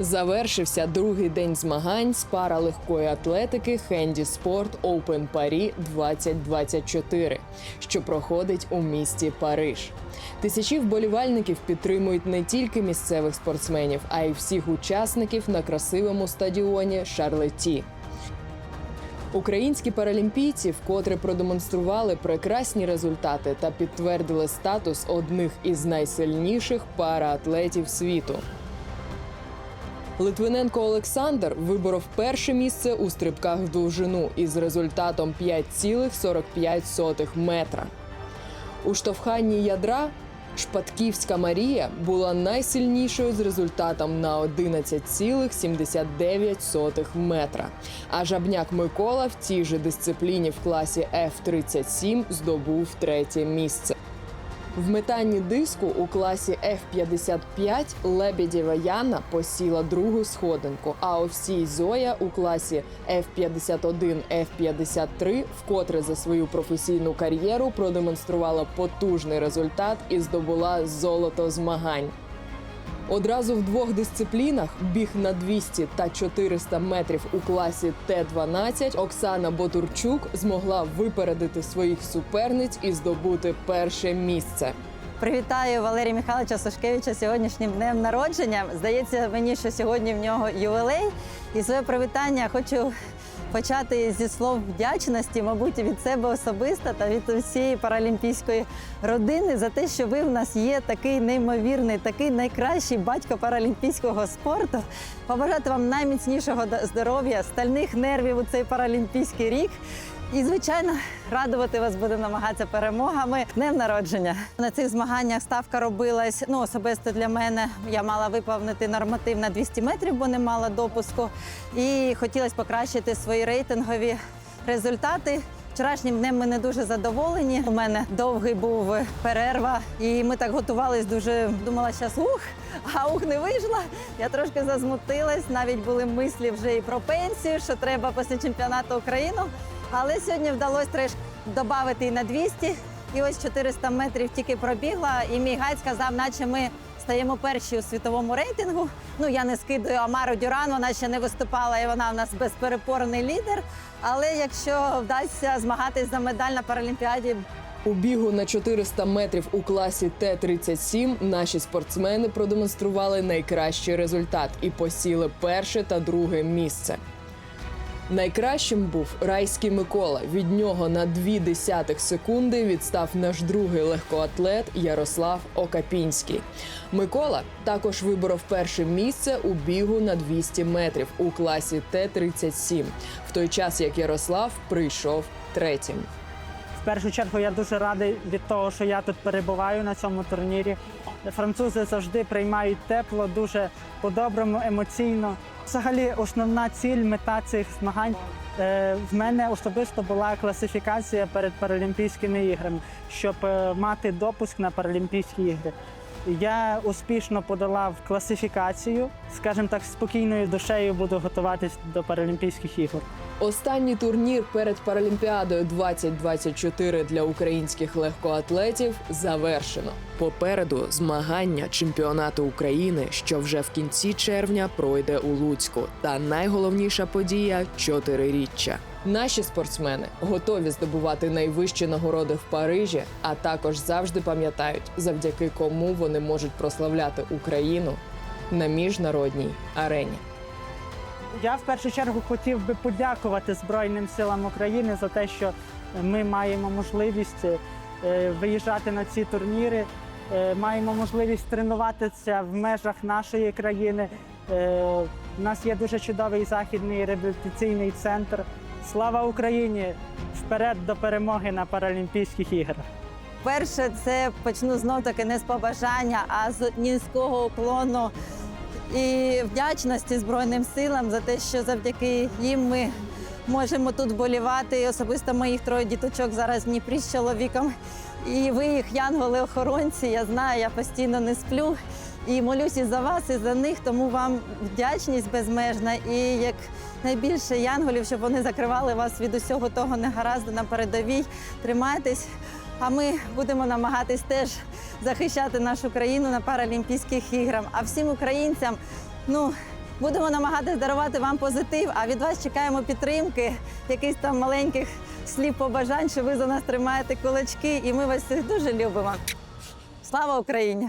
Завершився другий день змагань з паралегкої атлетики Хенді Спорт Open Парі 2024, що проходить у місті Париж. Тисячі вболівальників підтримують не тільки місцевих спортсменів, а й всіх учасників на красивому стадіоні Шарлеті. Українські паралімпійці вкотре продемонстрували прекрасні результати та підтвердили статус одних із найсильніших параатлетів світу. Литвиненко Олександр виборов перше місце у стрибках в довжину із результатом 5,45 метра. У штовханні ядра Шпатківська Марія була найсильнішою з результатом на 11,79 метра. А Жабняк Микола в цій же дисципліні в класі F-37 здобув третє місце. В метанні диску у класі F-55 Лебедєва Яна посіла другу сходинку, а Овсій Зоя у класі F-51 F-53 вкотре за свою професійну кар'єру продемонструвала потужний результат і здобула золото змагань. Одразу в двох дисциплінах біг на 200 та 400 метрів у класі Т-12 Оксана Ботурчук змогла випередити своїх суперниць і здобути перше місце. Привітаю Валерія Михайловича Сушкевича сьогоднішнім днем народження. Здається мені, що сьогодні в нього ювілей. І своє привітання хочу почати зі слов вдячності, мабуть, від себе особисто та від усієї паралімпійської родини за те, що ви в нас є такий неймовірний, такий найкращий батько паралімпійського спорту. Побажати вам найміцнішого здоров'я, стальних нервів у цей паралімпійський рік. І, звичайно, радувати вас буде намагатися перемогами днем народження. На цих змаганнях ставка робилась ну особисто для мене. Я мала виповнити норматив на 200 метрів, бо не мала допуску. І хотілося покращити свої рейтингові результати. Вчорашнім днем ми не дуже задоволені. У мене довгий був перерва, і ми так готувались дуже. Думала, зараз ух, а ух не вийшла. Я трошки зазмутилась. Навіть були мислі вже і про пенсію, що треба після чемпіонату України. Але сьогодні вдалося треш додати і на 200. І ось 400 метрів тільки пробігла. І мій гайд сказав, наче ми стаємо перші у світовому рейтингу. Ну я не скидаю Амару Дюран, вона ще не виступала, і вона в нас безперепорний лідер. Але якщо вдасться змагатись за медаль на Паралімпіаді, У бігу на 400 метрів у класі Т-37 наші спортсмени продемонстрували найкращий результат і посіли перше та друге місце. Найкращим був райський Микола. Від нього на дві десятих секунди відстав наш другий легкоатлет Ярослав Окапінський. Микола також виборов перше місце у бігу на 200 метрів у класі Т-37, в той час як Ярослав прийшов третім. В першу чергу я дуже радий від того, що я тут перебуваю на цьому турнірі. Французи завжди приймають тепло, дуже по-доброму, емоційно. Взагалі, основна ціль, мета цих змагань е, в мене особисто була класифікація перед Паралімпійськими іграми, щоб е, мати допуск на Паралімпійські ігри. Я успішно подолав класифікацію, скажімо так, спокійною душею буду готуватись до Паралімпійських ігор. Останній турнір перед Паралімпіадою 2024 для українських легкоатлетів завершено. Попереду змагання чемпіонату України, що вже в кінці червня пройде у Луцьку. Та найголовніша подія чотириріччя. Наші спортсмени готові здобувати найвищі нагороди в Парижі, а також завжди пам'ятають, завдяки кому вони можуть прославляти Україну на міжнародній арені. Я в першу чергу хотів би подякувати Збройним силам України за те, що ми маємо можливість е, виїжджати на ці турніри, е, маємо можливість тренуватися в межах нашої країни. Е, У нас є дуже чудовий західний реабілітаційний центр. Слава Україні! Вперед до перемоги на Паралімпійських іграх! перше, це почну знов таки не з побажання, а з низького уклону і вдячності Збройним силам за те, що завдяки їм ми можемо тут болівати. І особисто моїх троє діточок зараз в Дніпрі з чоловіком. І ви їх янголи-охоронці. Я знаю, я постійно не сплю. І молюся за вас, і за них, тому вам вдячність безмежна. І як найбільше янголів, щоб вони закривали вас від усього того негаразду на передовій. Тримайтесь. А ми будемо намагатись теж захищати нашу країну на Паралімпійських іграх. А всім українцям, ну Будемо намагатись дарувати вам позитив, а від вас чекаємо підтримки, якихось там маленьких слів побажань, що ви за нас тримаєте кулачки, і ми вас всіх дуже любимо. Слава Україні!